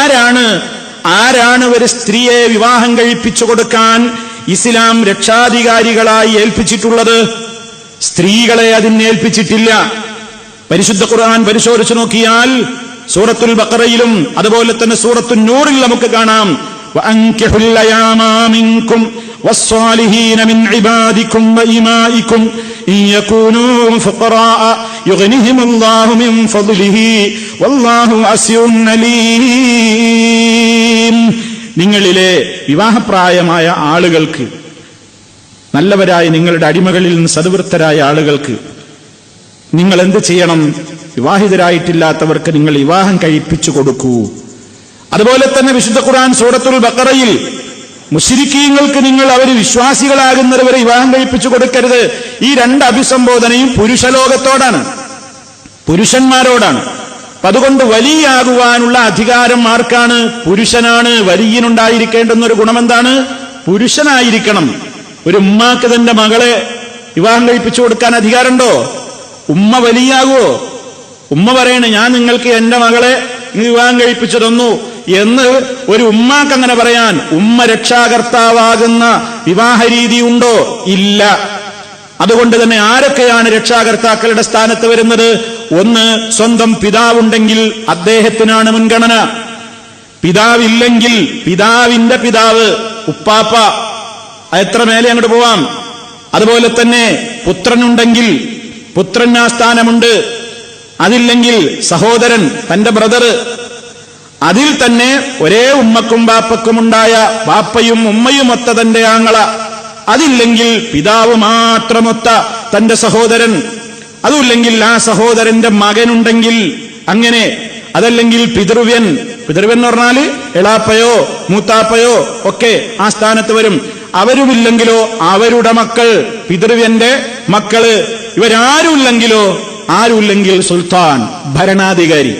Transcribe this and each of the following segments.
ആരാണ് ആരാണ് ഒരു സ്ത്രീയെ വിവാഹം കഴിപ്പിച്ചു കൊടുക്കാൻ ഇസ്ലാം രക്ഷാധികാരികളായി ഏൽപ്പിച്ചിട്ടുള്ളത് സ്ത്രീകളെ അതിന് ഏൽപ്പിച്ചിട്ടില്ല പരിശുദ്ധ ഖുർആൻ പരിശോധിച്ചു നോക്കിയാൽ സൂറത്തുൽ ബഖറയിലും അതുപോലെ തന്നെ സൂറത്തുൽ നൂറിൽ നമുക്ക് കാണാം وأنكحوا الأيام منكم والصالحين من عبادكم وإمائكم إن يكونوا فقراء يغنهم الله من فضله والله واسع عليم നിങ്ങളിലെ വിവാഹപ്രായമായ ആളുകൾക്ക് നല്ലവരായ നിങ്ങളുടെ അടിമകളിൽ നിന്ന് സദ്വൃത്തരായ ആളുകൾക്ക് നിങ്ങൾ എന്ത് ചെയ്യണം വിവാഹിതരായിട്ടില്ലാത്തവർക്ക് നിങ്ങൾ വിവാഹം കഴിപ്പിച്ചു കൊടുക്കൂ അതുപോലെ തന്നെ വിശുദ്ധ ഖുർആൻ സൂറത്തുൽ ബക്കറയിൽ മുസ്ലിക്കീങ്ങൾക്ക് നിങ്ങൾ അവർ വിശ്വാസികളാകുന്നവരെ വിവാഹം കഴിപ്പിച്ചു കൊടുക്കരുത്. ഈ രണ്ട് അഭിസംബോധനയും പുരുഷലോകത്തോടാണ് പുരുഷന്മാരോടാണ്. അപ്പൊ അതുകൊണ്ട് വലിയാകുവാനുള്ള അധികാരം ആർക്കാണ്? പുരുഷനാണ്. വലിയനുണ്ടായിരിക്കേണ്ടുന്ന ഒരു ഗുണം എന്താണ് പുരുഷനായിരിക്കണം. ഒരു ഉമ്മാക്ക് തന്റെ മകളെ വിവാഹം കഴിപ്പിച്ചു കൊടുക്കാൻ അധികാരമുണ്ടോ? ഉമ്മ വലിയാകുവോ? ഉമ്മ പറയണേ ഞാൻ നിങ്ങൾക്ക് എന്റെ മകളെ വിവാഹം കഴിപ്പിച്ചു തന്നു. എന്ന് ഒരു ഉമ്മാക്ക് അങ്ങനെ പറയാൻ ഉമ്മ രക്ഷാകർത്താവാകുന്ന വിവാഹ രീതി ഉണ്ടോ? ഇല്ല. അതുകൊണ്ട് തന്നെ ആരൊക്കെയാണ് രക്ഷാകർത്താക്കളുടെ സ്ഥാനത്ത് വരുന്നത്? ഒന്ന് സ്വന്തം പിതാവുണ്ടെങ്കിൽ അദ്ദേഹത്തിനാണ് മുൻഗണന. പിതാവില്ലെങ്കിൽ പിതാവിന്റെ പിതാവ് ഉപ്പാപ്പ. എത്ര മേലെ അങ്ങോട്ട് പോവാം? അതുപോലെ തന്നെ പുത്രനുണ്ടെങ്കിൽ പുത്രന് ആ സ്ഥാനമുണ്ട്. അതില്ലെങ്കിൽ സഹോദരൻ തന്റെ ബ്രദർ അതിൽ തന്നെ ഒരേ ഉമ്മക്കും ബാപ്പക്കും ഉണ്ടായ ബാപ്പയും ഉമ്മയും ഒത്ത തന്റെ ആങ്ങള. അതില്ലെങ്കിൽ പിതാവ് മാത്രമൊത്ത തന്റെ സഹോദരൻ. അതുമില്ലെങ്കിൽ ആ സഹോദരന്റെ മകനുണ്ടെങ്കിൽ അങ്ങനെ. അതല്ലെങ്കിൽ പിതൃവ്യൻ. പിതൃവ്യൻ എന്ന് പറഞ്ഞാൽ എളാപ്പയോ മൂത്താപ്പയോ ഒക്കെ ആ സ്ഥാനത്ത് വരും. അവരുമില്ലെങ്കിലോ അവരുടെ മക്കൾ പിതൃവ്യന്റെ മക്കൾ. ഇവരാരുമില്ലെങ്കിലോ ആരുമില്ലെങ്കിൽ സുൽത്താൻ ഭരണാധികാരി.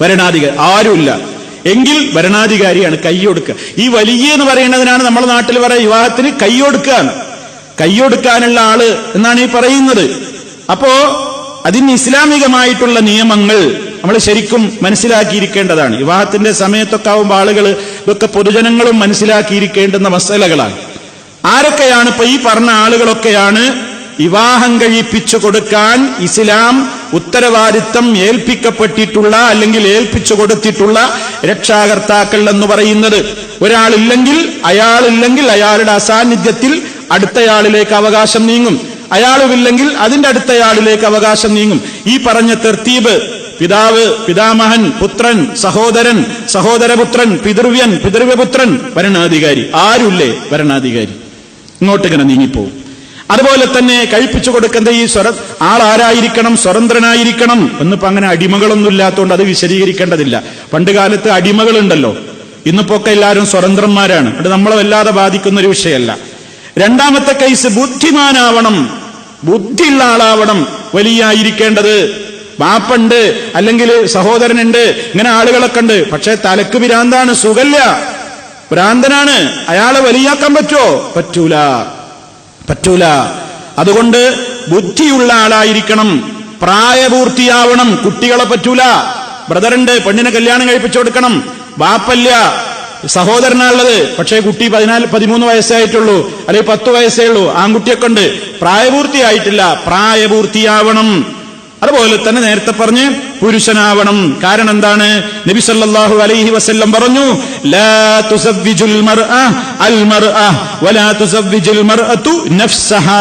ഭരണാധികാരി ആരുമില്ല. എങ്കിൽ ഭരണാധികാരിയാണ് കൈയൊടുക്കുക ഈ വലിയ എന്ന് പറയുന്നതിനാണ് നമ്മുടെ നാട്ടിൽ പറയുക വിവാഹത്തിന് കൈയൊടുക്കുകയാണ് കൈയൊടുക്കാനുള്ള ആൾ എന്നാണ് ഈ പറയുന്നത്. അപ്പോ അതിന് ഇസ്ലാമികമായിട്ടുള്ള നിയമങ്ങൾ നമ്മൾ ശരിക്കും മനസ്സിലാക്കിയിരിക്കേണ്ടതാണ്. വിവാഹത്തിന്റെ സമയത്തൊക്കെ ആവുമ്പോൾ ആളുകൾ ഇതൊക്കെ പൊതുജനങ്ങളും മനസ്സിലാക്കിയിരിക്കേണ്ടുന്ന മസലകളാണ്. ആരൊക്കെയാണ് ഇപ്പൊ ഈ പറഞ്ഞ ആളുകളൊക്കെയാണ് വിവാഹം കഴിപ്പിച്ചു കൊടുക്കാൻ ഇസ്ലാം ഉത്തരവാദിത്തം ഏൽപ്പിക്കപ്പെട്ടിട്ടുള്ള അല്ലെങ്കിൽ ഏൽപ്പിച്ചു കൊടുത്തിട്ടുള്ള രക്ഷാകർത്താക്കൾ എന്ന് പറയുന്നത് ഒരാളില്ലെങ്കിൽ അയാളില്ലെങ്കിൽ അയാളുടെ അസാന്നിധ്യത്തിൽ അടുത്തയാളിലേക്ക് അവകാശം നീങ്ങും. അയാളുമില്ലെങ്കിൽ അതിന്റെ അടുത്തയാളിലേക്ക് അവകാശം നീങ്ങും. ഈ പറഞ്ഞ തെർത്തീബ് പിതാവ് പിതാമഹൻ പുത്രൻ സഹോദരൻ സഹോദരപുത്രൻ പിതൃവ്യൻ പിതൃവ്യപുത്രൻ ഭരണാധികാരി. ആരുല്ലേ ഭരണാധികാരി? ഇങ്ങോട്ടിങ്ങനെ നീങ്ങിപ്പോവും. അതുപോലെ തന്നെ കഴിപ്പിച്ചു കൊടുക്കുന്ന ഈ സ്വര ആളാരായിരിക്കണം സ്വതന്ത്രനായിരിക്കണം എന്നിപ്പോ അങ്ങനെ അടിമകളൊന്നും ഇല്ലാത്തതുകൊണ്ട് അത് വിശദീകരിക്കേണ്ടതില്ല. പണ്ട് കാലത്ത് അടിമകളുണ്ടല്ലോ. ഇന്നിപ്പോ ഒക്കെ എല്ലാവരും സ്വതന്ത്രന്മാരാണ്. അത് നമ്മളെ വല്ലാതെ ബാധിക്കുന്ന ഒരു വിഷയമല്ല. രണ്ടാമത്തെ കേസ് ബുദ്ധിമാനാവണം. ബുദ്ധിയുള്ള ആളാവണം. വലിയായിരിക്കേണ്ടത്. ബാപ്പുണ്ട് അല്ലെങ്കിൽ സഹോദരനുണ്ട് ഇങ്ങനെ ആളുകളൊക്കെ ഉണ്ട്. പക്ഷെ തലക്ക് ഭ്രാന്താണ് സുഖല്ല. ഭ്രാന്തനാണ്. അയാളെ വലിയാക്കാൻ പറ്റുമോ പറ്റൂല. പറ്റൂല. അതുകൊണ്ട് ബുദ്ധിയുള്ള ആളായിരിക്കണം. പ്രായപൂർത്തിയാവണം. കുട്ടികളെ പറ്റൂല. ബ്രദറുണ്ട് പെണ്ണിനെ കല്യാണം കഴിപ്പിച്ചു കൊടുക്കണം. ബാപ്പല്ല സഹോദരനാണുള്ളത്. പക്ഷേ കുട്ടി പതിനാല് പതിമൂന്ന് വയസ്സായിട്ടുള്ളൂ അല്ലെങ്കിൽ പത്ത് വയസ്സേ ഉള്ളൂ. ആൺകുട്ടിയൊക്കെ ഉണ്ട്. പ്രായപൂർത്തിയായിട്ടില്ല. പ്രായപൂർത്തിയാവണം. അതുപോലെ തന്നെ നേരത്തെ പറഞ്ഞ് പുരുഷനാവണം. കാരണം എന്താണ്? നബി സല്ലല്ലാഹു അലൈഹി വസല്ലം പറഞ്ഞു ലാ തുസവ്വിജുൽ മർഅ അൽ മർഅ വലാ തുസവ്വിജുൽ മർഅതു നഫ്സഹാ.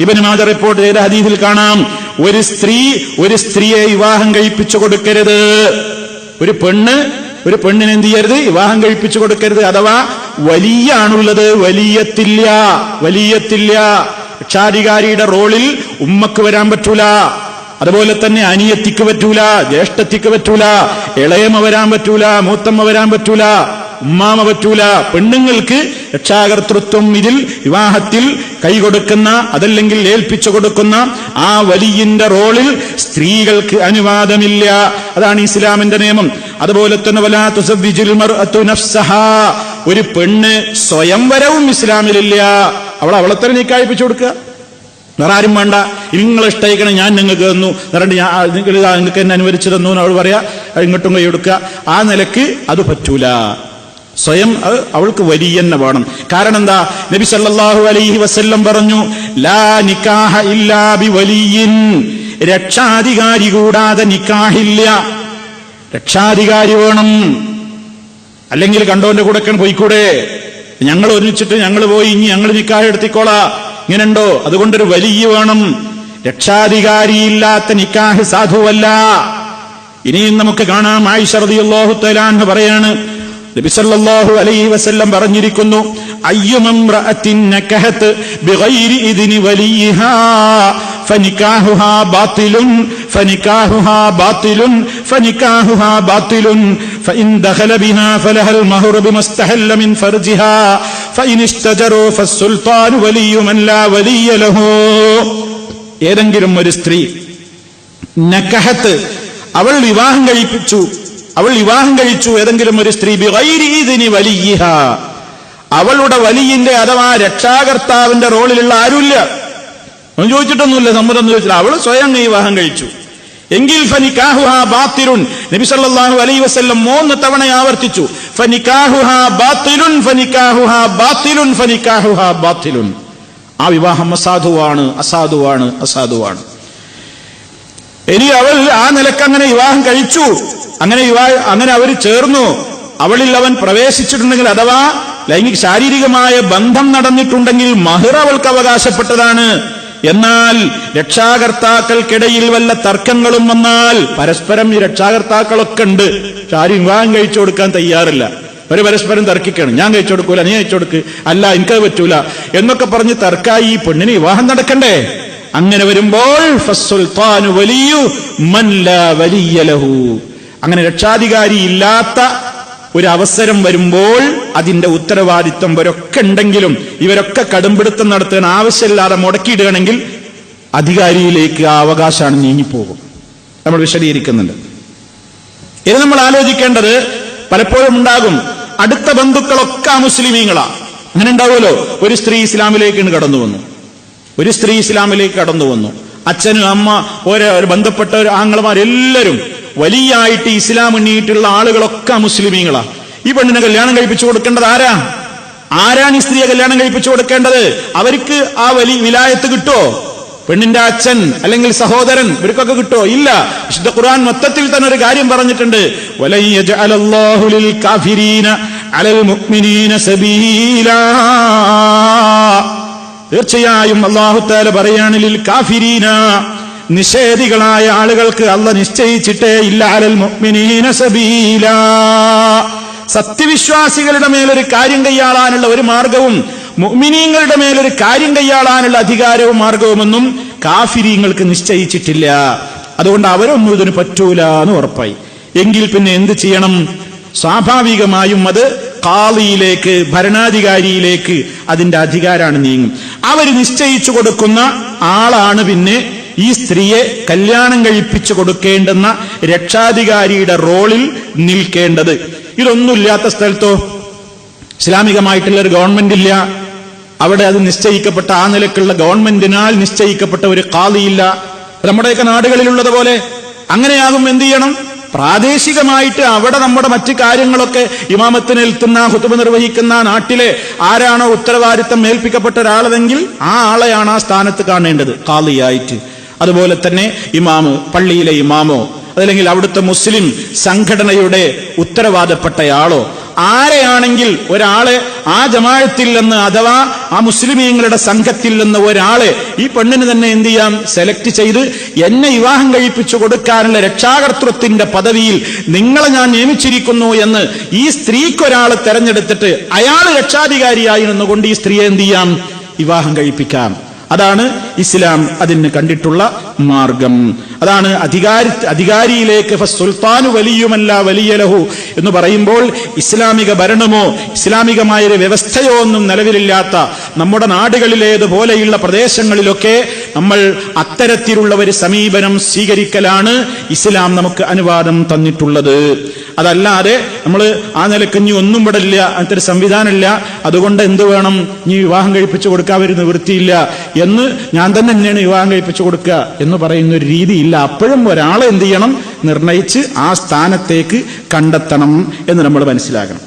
ഇബ്നു റിപ്പോർട്ട് ചെയ്ത ഹദീസിൽ കാണാം ഒരു സ്ത്രീ ഒരു സ്ത്രീയെ വിവാഹം കഴിപ്പിച്ചു കൊടുക്കരുത്. ഒരു പെണ്ണ് ഒരു പെണ്ണിന് എന്ത് ചെയ്യരുത്? വിവാഹം കഴിപ്പിച്ചു കൊടുക്കരുത്. അഥവാ വലിയ ആണുള്ളത് വലിയത്തില്ല വലിയത്തില്ല. രക്ഷാധികാരിയുടെ റോളിൽ ഉമ്മക്ക് വരാൻ പറ്റൂല. അതുപോലെ തന്നെ അനിയത്തിക്ക് പറ്റൂല ജ്യേഷ്ഠത്തിക്ക് പറ്റൂല ഇളയമ വരാൻ പറ്റൂല മൂത്തമ്മ വരാൻ പറ്റൂല ഉമ്മാമ പറ്റൂല. പെണ്ണുങ്ങൾക്ക് രക്ഷാകർത്തൃത്വം ഇതിൽ വിവാഹത്തിൽ കൈകൊടുക്കുന്ന അതല്ലെങ്കിൽ ഏൽപ്പിച്ചു കൊടുക്കുന്ന ആ വലിയന്റെ റോളിൽ സ്ത്രീകൾക്ക് അനുവാദമില്ല. അതാണ് ഇസ്ലാമിന്റെ നിയമം. അതുപോലെ തന്നെ വലാ ഒരു പെണ്ണ് സ്വയംവരവും ഇസ്ലാമിലില്ല. അവൾ അവളെ തന്നെ നീക്കായിപ്പിച്ചു കൊടുക്കുക. വേറെ ആരും വേണ്ട. നിങ്ങൾ ഇഷ്ടയിക്കണം ഞാൻ നിങ്ങൾക്ക് തന്നു. എന്നിട്ട് ഞാൻ നിങ്ങൾ നിങ്ങൾക്ക് എന്നെ അനുവദിച്ചു തന്നു അവൾ പറയാ. ഇങ്ങോട്ടും കൈ എടുക്കുക. ആ നിലയ്ക്ക് അത് പറ്റൂല. സ്വയം അവൾക്ക് വലിയ തന്നെ വേണം. കാരണം എന്താ? നബി സല്ലാഹു അലൈഹി വസ്ല്ലം പറഞ്ഞു ലാ നിക്കാഹ ഇല്ലാ ബി വലിയിൻ രക്ഷാധികാരി കൂടാതെ നിക്കാഹില്ല. രക്ഷാധികാരി വേണം. അല്ലെങ്കിൽ കണ്ടോന്റെ കൂടെ പോയിക്കൂടെ? ഞങ്ങൾ ഒരുമിച്ചിട്ട് ഞങ്ങൾ പോയി ഇനി ഞങ്ങൾ നിക്കാഹ് എടുത്തിക്കോളാ. ഇങ്ങനെയുണ്ടോ അതുകൊണ്ടൊരു വലിയ വേണം. രക്ഷാധികാരിയില്ലാത്ത നിക്കാഹ് സാധുവല്ല. ഇനിയും നമുക്ക് കാണാം. ആയിഷ റളിയല്ലാഹു തആല പറയാണ്. നബി സല്ലല്ലാഹു അലൈഹി വസല്ലം പറഞ്ഞിരിക്കുന്നു അയ്യുമംറഅത്തിൻ നകഹത് ബിഗൈരി ഇദ്നി വലിയിഹാ ഫനികാഹുഹാ ബാത്തിലുൻ ഫനികാഹുഹാ ബാത്തിലുൻ ഫനികാഹുഹാ ബാത്തിലുൻ فإن دخل بها فلها المهر بما استحل من فرجها فإن اشتجروا فالسلطان ولي من لا ولي له ഏതെങ്കിലും ഒരു സ്ത്രീ നക്കഹത്ത് അവൾ വിവാഹം കഴിപ്പിച്ചു അവൾ വിവാഹം കഴിച്ചു ഏതെങ്കിലും ഒരു സ്ത്രീ ബിഗൈരീദിനി വലിയ അവളുടെ വലിയന്റെ അഥവാ രക്ഷാകർത്താവിന്റെ റോളിലുള്ള ആരുമില്ല അവൻ ചോദിച്ചിട്ടൊന്നുമില്ല സമ്മതം ചോദിച്ചില്ല അവൾ സ്വയം വിവാഹം കഴിച്ചു എങ്കിൽ ബാത്തിലുൻ. നബി സല്ലല്ലാഹു അലൈഹി വസല്ലം മൂന്ന് തവണ ആവർത്തിച്ചു. ബാത്തിലുൻ ബാത്തിലുൻ ബാത്തിലുൻ. ആ വിവാഹം അസാധുവാണ് അസാധുവാണ് അസാധുവാണ്. ഇനി അവൾ ആ നിലയ്ക്ക് അങ്ങനെ വിവാഹം കഴിച്ചു. അങ്ങനെ വിവാഹ അങ്ങനെ അവർ ചേർന്നു. അവളിൽ അവൻ പ്രവേശിച്ചിട്ടുണ്ടെങ്കിൽ അഥവാ ലൈംഗിക ശാരീരികമായ ബന്ധം നടന്നിട്ടുണ്ടെങ്കിൽ മഹിർ അവൾക്ക് അവകാശപ്പെട്ടതാണ്. എന്നാൽ രക്ഷാകർത്താക്കൾക്കിടയിൽ വല്ല തർക്കങ്ങളും വന്നാൽ പരസ്പരം ഈ രക്ഷാകർത്താക്കളൊക്കെ ഉണ്ട്. പക്ഷെ ആരും വിവാഹം കഴിച്ചു കൊടുക്കാൻ തയ്യാറില്ല. ഒരു പരസ്പരം തർക്കിക്കണം. ഞാൻ കഴിച്ചു കൊടുക്കൂല നീ കഴിച്ചു കൊടുക്ക്. അല്ല എനിക്കത് പറ്റൂല എന്നൊക്കെ പറഞ്ഞ് തർക്കായി ഈ പെണ്ണിന് വിവാഹം നടക്കണ്ടേ? അങ്ങനെ വരുമ്പോൾ അങ്ങനെ രക്ഷാധികാരി ഇല്ലാത്ത ഒരു അവസരം വരുമ്പോൾ അതിന്റെ ഉത്തരവാദിത്വം ഇവരൊക്കെ ഉണ്ടെങ്കിലും ഇവരൊക്കെ കടുംപിടുത്തം നടത്താൻ ആവശ്യമില്ലാതെ മുടക്കിയിടുകയാണെങ്കിൽ അധികാരിയിലേക്ക് ആ അവകാശമാണ് നീങ്ങിപ്പോകും. നമ്മൾ വിശദീകരിക്കുന്നുണ്ട്. ഇനി നമ്മൾ ആലോചിക്കേണ്ടത് പലപ്പോഴും ഉണ്ടാകും. അടുത്ത ബന്ധുക്കളൊക്കെ മുസ്ലിമീങ്ങളാ. അങ്ങനെ ഉണ്ടാവുമല്ലോ. ഒരു സ്ത്രീ ഇസ്ലാമിലേക്ക് കടന്നു വന്നു. ഒരു സ്ത്രീ ഇസ്ലാമിലേക്ക് കടന്നു വന്നു. അച്ഛനും അമ്മ ഓരോ ബന്ധപ്പെട്ട ആങ്ങളമാരെല്ലാവരും വലിയായിട്ട് ഇസ്ലാം എണ്ണിയിട്ടുള്ള ആളുകളൊക്കെ മുസ്ലിമീങ്ങളാ. ഈ പെണ്ണിനെ കല്യാണം കഴിപ്പിച്ചു കൊടുക്കേണ്ടത് ആരാ? ആരാണ് ഈ സ്ത്രീയെ കല്യാണം കഴിപ്പിച്ചു കൊടുക്കേണ്ടത്? അവർക്ക് ആ വലിയ വിലായത്ത് കിട്ടോ? പെണ്ണിന്റെ അച്ഛൻ അല്ലെങ്കിൽ സഹോദരൻ ഇവർക്കൊക്കെ കിട്ടോ? ഇല്ല. വിശുദ്ധ ഖുർആൻ മൊത്തത്തിൽ തന്നെ ഒരു കാര്യം പറഞ്ഞിട്ടുണ്ട്. തീർച്ചയായും അള്ളാഹുത്താല പറയാണ് കാഫിരീന നിഷേധികളായ ആളുകൾക്ക് അല്ല നിശ്ചയിച്ചിട്ടേ ഇല്ല അലൽ മുഅ്മിനീന സബീല. സത്യവിശ്വാസികളുടെ മേലൊരു കാര്യം കൈയാളാനുള്ള ഒരു മാർഗവും മുഅ്മിനീങ്ങളുടെ മേലൊരു കാര്യം കൈയാളാനുള്ള അധികാരവും മാർഗവുമൊന്നും കാഫിരീങ്ങൾക്ക് നിശ്ചയിച്ചിട്ടില്ല. അതുകൊണ്ട് അവരൊന്നും ഇതിന് പറ്റൂല എന്ന് ഉറപ്പായി. എങ്കിൽ പിന്നെ എന്ത് ചെയ്യണം? സ്വാഭാവികമായും അത് കാളിയിലേക്ക് ഭരണാധികാരിയിലേക്ക് അതിന്റെ അധികാരമാണ് നീങ്ങും. അവർ നിശ്ചയിച്ചു കൊടുക്കുന്ന ആളാണ് പിന്നെ ഈ സ്ത്രീയെ കല്യാണം കഴിപ്പിച്ചു കൊടുക്കേണ്ടുന്ന രക്ഷാധികാരിയുടെ റോളിൽ നിൽക്കേണ്ടത്. ഇതൊന്നുമില്ലാത്ത സ്ഥലത്തോ ഇസ്ലാമികമായിട്ടുള്ള ഒരു ഗവൺമെന്റ് ഇല്ല അവിടെ അത് നിശ്ചയിക്കപ്പെട്ട ആ നിലക്കുള്ള ഗവൺമെന്റിനാൽ നിശ്ചയിക്കപ്പെട്ട ഒരു കാതിയില്ല നമ്മുടെയൊക്കെ നാടുകളിലുള്ളത് പോലെ അങ്ങനെയാകും എന്ത് ചെയ്യണം? പ്രാദേശികമായിട്ട് അവിടെ നമ്മുടെ മറ്റ് കാര്യങ്ങളൊക്കെ ഇമാമത്തിന് എത്തുന്ന ഹുത്തുബ നിർവഹിക്കുന്ന നാട്ടിലെ ആരാണോ ഉത്തരവാദിത്തം ഏൽപ്പിക്കപ്പെട്ട ഒരാളതെങ്കിൽ ആ ആളെയാണ് ആ സ്ഥാനത്ത് കാണേണ്ടത് കാളിയായിട്ട് അതുപോലെ തന്നെ ഇമാമ് പള്ളിയിലെ ഇമാമോ അതല്ലെങ്കിൽ അവിടുത്തെ മുസ്ലിം സംഘടനയുടെ ഉത്തരവാദപ്പെട്ടയാളോ ആരെയാണെങ്കിൽ ഒരാളെ ആ ജമാഴത്തിൽ നിന്ന് അഥവാ ആ മുസ്ലിമീങ്ങളുടെ സംഘത്തിൽ നിന്ന് ഒരാളെ ഈ പെണ്ണിന് തന്നെ എന്ത് ചെയ്യാം? സെലക്ട് ചെയ്ത് എന്നെ വിവാഹം കഴിപ്പിച്ചു കൊടുക്കാനുള്ള രക്ഷാകർത്തൃത്വത്തിന്റെ പദവിയിൽ നിങ്ങളെ ഞാൻ നിയമിച്ചിരിക്കുന്നു എന്ന് ഈ സ്ത്രീക്കൊരാളെ തെരഞ്ഞെടുത്തിട്ട് അയാൾ രക്ഷാധികാരിയായി നിന്നുകൊണ്ട് ഈ സ്ത്രീയെ എന്ത് ചെയ്യാം? വിവാഹം കഴിപ്പിക്കാം. അതാണ് ഇസ്ലാം അതിന് കണ്ടിട്ടുള്ള മാർഗം. അതാണ് അധികാരി അധികാരിയിലേക്ക് സുൽത്താനു വലിയുമല്ല വലിയ ലഹു എന്ന് പറയുമ്പോൾ ഇസ്ലാമിക ഭരണമോ ഇസ്ലാമികമായ ഒരു വ്യവസ്ഥയോ ഒന്നും നിലവിലില്ലാത്ത നമ്മുടെ നാടുകളിലേതുപോലെയുള്ള പ്രദേശങ്ങളിലൊക്കെ നമ്മൾ അത്തരത്തിലുള്ള ഒരു സമീപനം സ്വീകരിക്കലാണ് ഇസ്ലാം നമുക്ക് അനുവാദം തന്നിട്ടുള്ളത്. അതല്ലാതെ നമ്മൾ ആ നിലക്കഞ്ഞി ഒന്നും ഇവിടെ ഇല്ല അങ്ങനത്തെ ഒരു സംവിധാനമില്ല. അതുകൊണ്ട് എന്ത് വേണം? നീ വിവാഹം കഴിപ്പിച്ചു കൊടുക്കാൻ ഒരു നിവൃത്തിയില്ല എന്ന് ഞാൻ തന്നെ തന്നെയാണ് വിവാഹം കഴിപ്പിച്ചു കൊടുക്കുക എന്ന് പറയുന്ന ഒരു രീതിയില്ല. അപ്പോഴും ഒരാളെ എന്ത് ചെയ്യണം? നിർണയിച്ച് ആ സ്ഥാനത്തേക്ക് കണ്ടെത്തണം എന്ന് നമ്മൾ മനസ്സിലാക്കണം